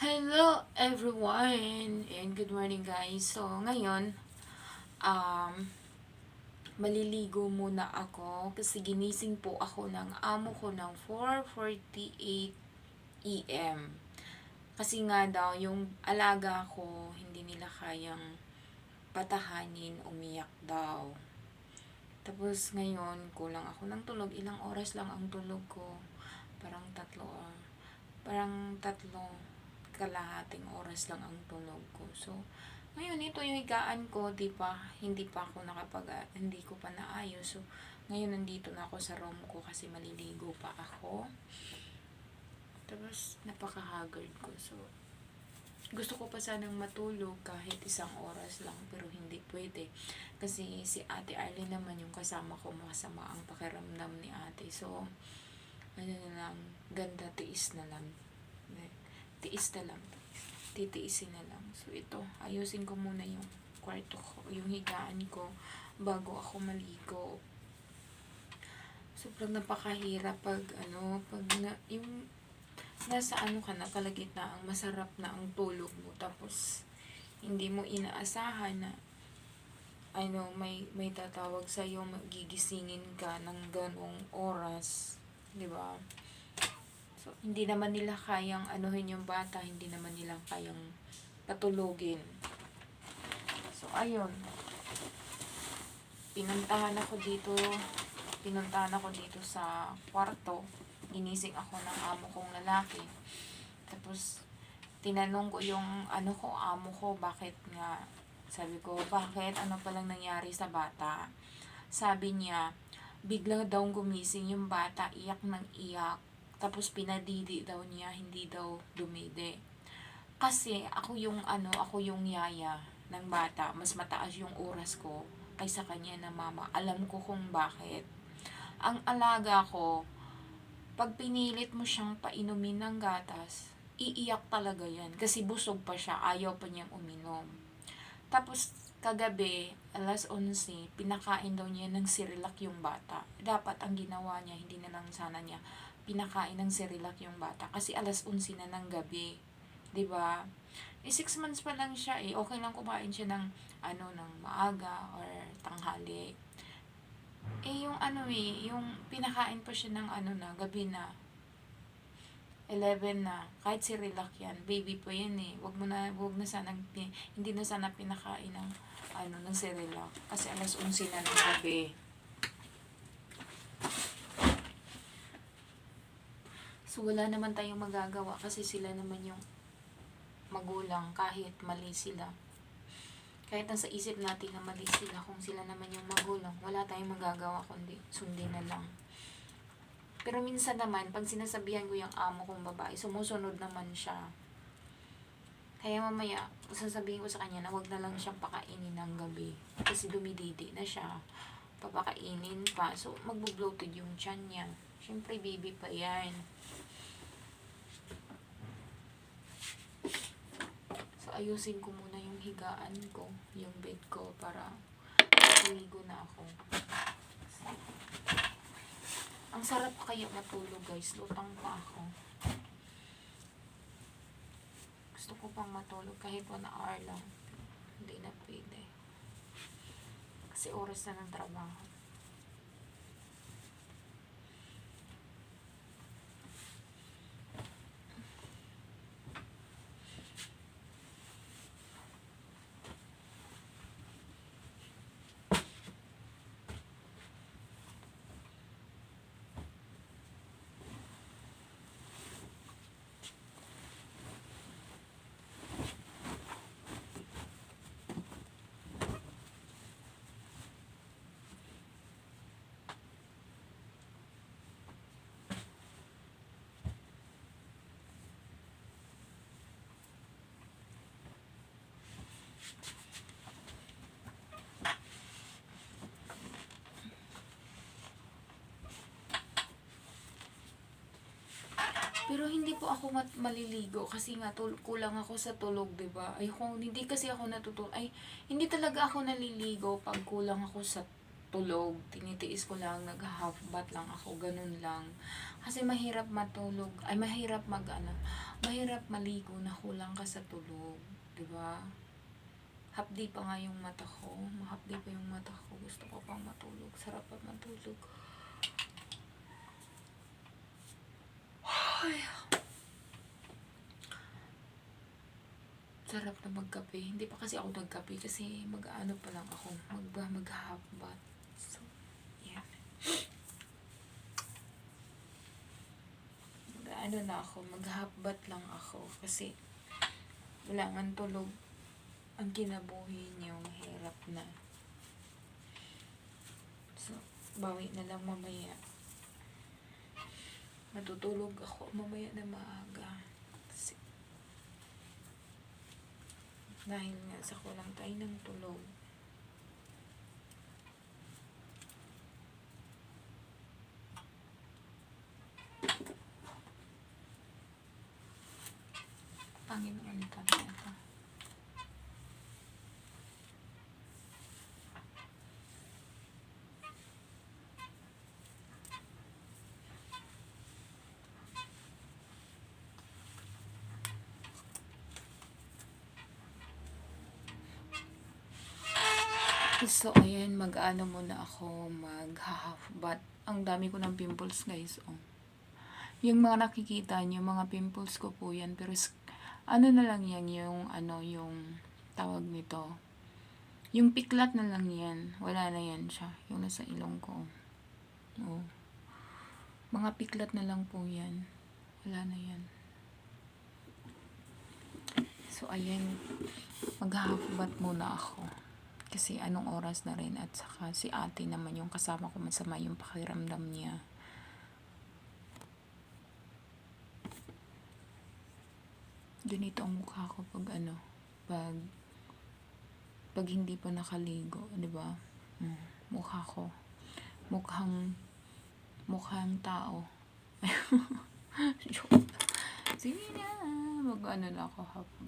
Hello everyone and good morning guys. So ngayon um maliligo muna ako kasi ginising po ako ng amo ko ng 4:48 AM. Kasi nga daw yung alaga ko hindi nila kayang patahanin, umiyak daw. Tapos ngayon kulang ako ng tulog. Ilang oras lang ang tulog ko? Parang tatlo or parang tatlo kalahating oras lang ang tulog ko. So, ngayon ito yung higaan ko, di pa, hindi pa ako nakapag, hindi ko pa naayos. So, ngayon nandito na ako sa room ko kasi maliligo pa ako. Tapos, napaka-haggard ko. So, gusto ko pa sanang matulog kahit isang oras lang pero hindi pwede. Kasi si Ate Arlene naman yung kasama ko, masama ang pakiramdam ni Ate. So, ano na lang, ganda tiis na lang tiis na lang. Titiisin na lang. So, ito, ayusin ko muna yung kwarto ko, yung higaan ko, bago ako maligo. Sobrang napakahirap pag, ano, pag na, yung, nasa ano ka na, kalagitnaan, masarap na ang tulog mo, tapos, hindi mo inaasahan na, ano, may, may tatawag sa'yo, magigisingin ka ng ganong oras, di ba? So, hindi naman nila kayang anuhin yung bata, hindi naman nila kayang patulogin. So, ayun. Pinuntahan ako dito, pinuntahan ako dito sa kwarto. Inising ako ng amo kong lalaki. Tapos, tinanong ko yung ano ko, amo ko, bakit nga, sabi ko, bakit, ano palang nangyari sa bata? Sabi niya, bigla daw gumising yung bata, iyak ng iyak tapos pinadidi daw niya, hindi daw dumidi. Kasi ako yung ano, ako yung yaya ng bata. Mas mataas yung oras ko kaysa kanya na mama. Alam ko kung bakit. Ang alaga ko, pag pinilit mo siyang painumin ng gatas, iiyak talaga yan. Kasi busog pa siya, ayaw pa niyang uminom. Tapos, kagabi, alas 11, pinakain daw niya ng sirilak yung bata. Dapat ang ginawa niya, hindi na lang sana niya pinakain ng Cerelac yung bata kasi alas 11 na ng gabi. 'Di ba? Eh 6 months pa lang siya eh. Okay lang kumain siya ng ano ng maaga or tanghali. Eh yung ano eh, yung pinakain pa siya ng ano na gabi na 11 na. Kahit si Relax yan, baby pa yan eh. Wag mo na, wag na sana, hindi na sana pinakain ng ano, ng Cerelac. Kasi alas 11 na ng gabi. So, wala naman tayong magagawa kasi sila naman yung magulang kahit mali sila. Kahit nasa isip natin na mali sila kung sila naman yung magulang, wala tayong magagawa kundi sundin na lang. Pero minsan naman, pag sinasabihan ko yung amo kong babae, sumusunod naman siya. Kaya mamaya, sasabihin ko sa kanya na wag na lang siyang pakainin ng gabi. Kasi dumididi na siya. Papakainin pa. So, magbo-bloated yung tiyan niya. Siyempre, baby pa yan. ayusin ko muna yung higaan ko, yung bed ko para maligo na ako. Ang sarap kaya matulog guys, lutang pa ako. Gusto ko pang matulog kahit 1 hour lang. Hindi na pwede. Kasi oras na ng trabaho. Pero hindi po ako maliligo kasi nga tul- kulang ako sa tulog, 'di ba? Ay kung hindi kasi ako natutulog, ay hindi talaga ako naliligo pag kulang ako sa tulog, tinitiis ko lang, nag-half bath lang ako, ganun lang. Kasi mahirap matulog, ay mahirap mag ano, mahirap maligo na kulang ka sa tulog, 'di ba? Hapdi pa nga yung mata ko, mahapdi pa yung mata ko, gusto ko pang matulog, sarap pa matulog. Ay. Sarap na magkape. Hindi pa kasi ako nagkape kasi mag-ano pa lang ako, mag mag-half bath. So, yeah. Mag-ano na ako, mag-half bath lang ako kasi wala nga tulog. Ang kinabuhi niyo, mahirap na. So, bawi na lang mamaya. Matutulog ako mamaya na maaga. Kasi, dahil nga sa kulang tayo ng tulog. Panginoon ka na ito. So, ayan, mag-ano muna ako, mag-half bath. Ang dami ko ng pimples, guys. Oh. Yung mga nakikita niyo, mga pimples ko po yan. Pero, ano na lang yan, yung, ano, yung tawag nito. Yung piklat na lang yan. Wala na yan siya. Yung nasa ilong ko. Oh. Mga piklat na lang po yan. Wala na yan. So, ayan. Mag-half bath muna ako. Kasi anong oras na rin at saka si ate naman yung kasama ko masama yung pakiramdam niya. Ganito ang mukha ko pag ano, pag pag hindi pa nakaligo, 'di ba? Mm, mukha ko mukhang mukhang tao. Sige na, mag ano na ako hapon.